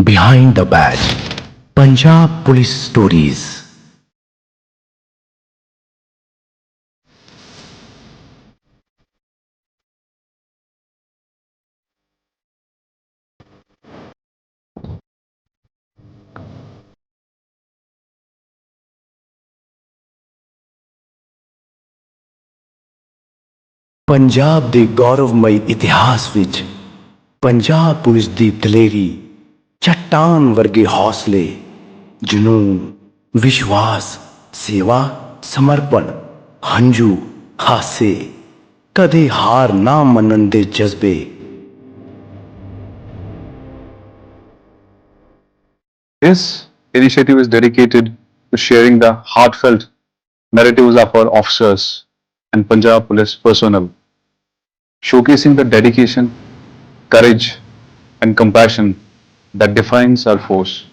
Behind the Badge Punjab Police Stories Punjab ਦੇ ਗੌਰਵਮਈ ਇਤਿਹਾਸ ਵਿੱਚ ਪੰਜਾਬ ਪੁਲਿਸ ਦੀ ਦਲੇਰੀ चट्टान वर्गे हौसले, जुनून, विश्वास, सेवा, समर्पण, हंजू, हास्य, कदे हार ना मनन दे जज्बे। This initiative is dedicated to sharing the heartfelt narratives of our officers and Punjab police personnel showcasing the dedication courage and compassion that defines our force.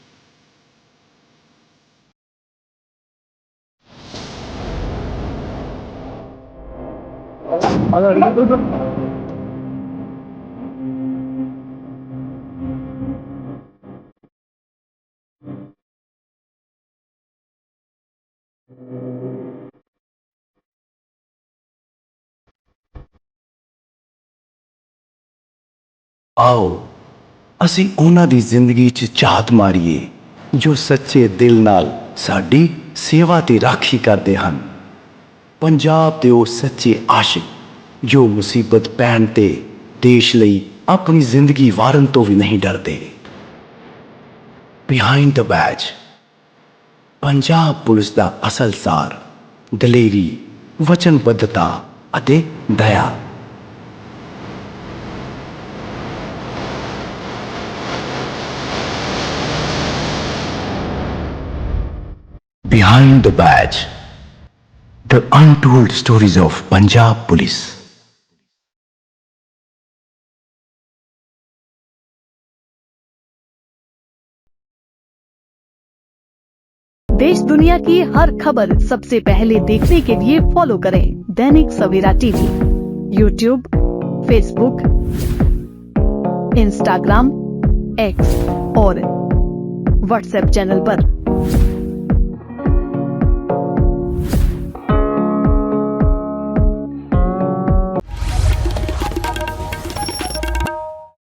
ਆਓ ਅਸੀਂ ਉਹਨਾਂ ਦੀ ਜ਼ਿੰਦਗੀ 'ਚ ਝਾਤ ਮਾਰੀਏ, ਜੋ ਸੱਚੇ ਦਿਲ ਨਾਲ ਸਾਡੀ ਸੇਵਾ ਤੇ ਰਾਖੀ ਕਰਦੇ ਹਨ। ਪੰਜਾਬ ਦੇ ਉਹ ਸੱਚੇ ਆਸ਼ਿਕ, ਜੋ ਮੁਸੀਬਤ ਪੈਣ ਤੇ ਦੇਸ਼ ਲਈ ਆਪਣੀ ਜ਼ਿੰਦਗੀ ਵਾਰਨ ਤੋਂ ਵੀ ਨਹੀਂ ਡਰਦੇ। Behind the badge Punjab police ਦਾ ਅਸਲ ਸਾਰ, ਦਲੇਰੀ, ਵਚਨਬੱਧਤਾ ਅਤੇ ਦਇਆ। Behind the Badge, The Untold Stories of Punjab Police देश दुनिया की हर खबर सबसे पहले देखने के लिए फॉलो करें Dainik Savera TV YouTube Facebook Instagram X और व्हाट्सएप चैनल पर।